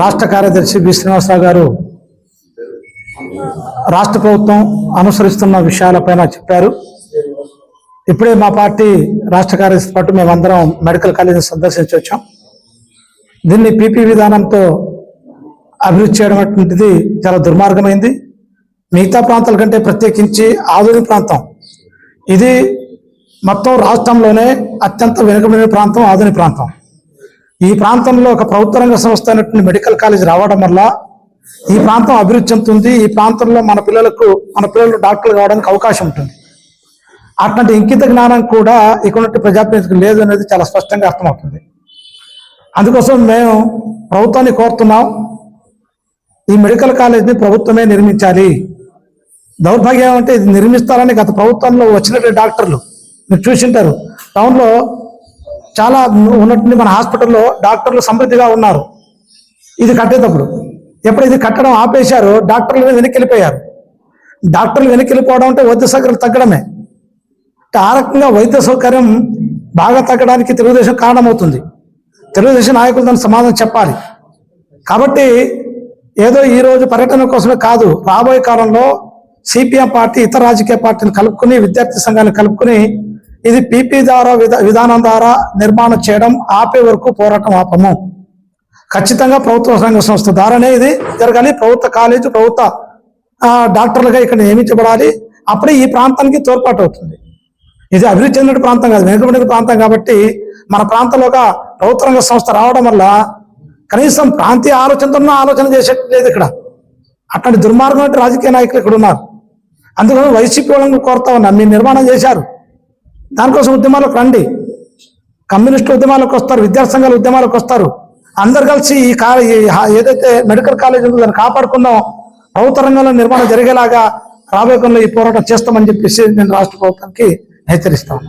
రాష్ట్ర కార్యదర్శి బి శ్రీనివాసరావు గారు రాష్ట్ర ప్రభుత్వం అనుసరిస్తున్న విషయాలపైన చెప్పారు. ఇప్పుడే మా పార్టీ రాష్ట్ర కార్యదర్శి పాటు మేమందరం మెడికల్ కాలేజీ సందర్శించి వచ్చాం. దీన్ని పీపీ విధానంతో అభివృద్ధి చేయడం అటువంటిది చాలా దుర్మార్గమైంది. మిగతా ప్రాంతాల కంటే ప్రత్యేకించి ఆధునిక ప్రాంతం. ఇది మొత్తం రాష్ట్రంలోనే అత్యంత వెనుకబడిన ప్రాంతం ఆధునిక ప్రాంతం. ఈ ప్రాంతంలో ఒక ప్రభుత్వ రంగ సంస్థ అయినటువంటి మెడికల్ కాలేజ్ రావడం వల్ల ఈ ప్రాంతం అభివృద్ధి చెందుతుంది. ఈ ప్రాంతంలో మన పిల్లలకు మన పిల్లలు డాక్టర్లు కావడానికి అవకాశం ఉంటుంది. అట్లాంటి ఇంకిత జ్ఞానం కూడా ఇక్కడ ప్రజాప్రతినిధులకు లేదు అనేది చాలా స్పష్టంగా అర్థమవుతుంది. అందుకోసం మేము ప్రభుత్వాన్ని కోరుతున్నాం. ఈ మెడికల్ కాలేజ్ని ప్రభుత్వమే నిర్మించాలి. దౌర్భాగ్యం అంటే ఇది నిర్మిస్తారని గత ప్రభుత్వంలో వచ్చినటువంటి డాక్టర్లు మీరు చూసింటారు. టౌన్లో చాలా ఉన్నటువంటి మన హాస్పిటల్లో డాక్టర్లు సమృద్ధిగా ఉన్నారు. ఇది కట్టేటప్పుడు. ఎప్పుడు ఇది కట్టడం ఆపేశారో డాక్టర్లు వెనక్కి వెళ్ళిపోయారు డాక్టర్లు వెనక్కి వెళ్ళిపోవడం అంటే వైద్య సౌకర్యం తగ్గడమే. ఆ రకంగా వైద్య సౌకర్యం బాగా తగ్గడానికి తెలుగుదేశం కారణమవుతుంది. తెలుగుదేశం నాయకులు తన సమాధానం చెప్పాలి. కాబట్టి ఏదో ఈ రోజు పర్యటన కోసమే కాదు రాబోయే కాలంలో సిపిఎం పార్టీ ఇతర రాజకీయ పార్టీని కలుపుకుని విద్యార్థి సంఘాన్ని కలుపుకుని ఇది పీపీ ద్వారా విధా విధానం ద్వారా నిర్మాణం చేయడం ఆపే వరకు పోరాటం ఆపము. ఖచ్చితంగా ప్రభుత్వ రంగ సంస్థ ద్వారానే ఇది జరగాలి. ప్రభుత్వ కాలేజీ ప్రభుత్వ డాక్టర్లుగా ఇక్కడ నియమించబడాలి. అప్పుడే ఈ ప్రాంతానికి తోడ్పాటు అవుతుంది. ఇది అభివృద్ధి చెందిన ప్రాంతం కాదు వెనుకబడిన ప్రాంతం కాబట్టి మన ప్రాంతంలోగా ప్రభుత్వ రంగ సంస్థ రావడం వల్ల కనీసం ప్రాంతీయ ఆలోచనతో ఆలోచన చేసేట్టు లేదు ఇక్కడ. అట్లాంటి దుర్మార్గం రాజకీయ నాయకులు ఇక్కడ ఉన్నారు. అందుకని వైసీపీ వాళ్ళని కోరుతా ఉన్నా. మీరు నిర్మాణం చేశారు. దానికోసం ఉద్యమాలకు రండి. కమ్యూనిస్టు ఉద్యమాలకు వస్తారు విద్యాసంఘాల ఉద్యమాలకు వస్తారు. అందరు కలిసి ఈ కా ఈ ఏదైతే మెడికల్ కాలేజ్ ఉందో దాన్ని కాపాడుకుందాం. ప్రభుత్వ రంగంలో నిర్మాణం జరిగేలాగా రాబోయే ఈ పోరాటం చేస్తామని చెప్పేసి నేను రాష్ట్ర ప్రభుత్వానికి హెచ్చరిస్తాను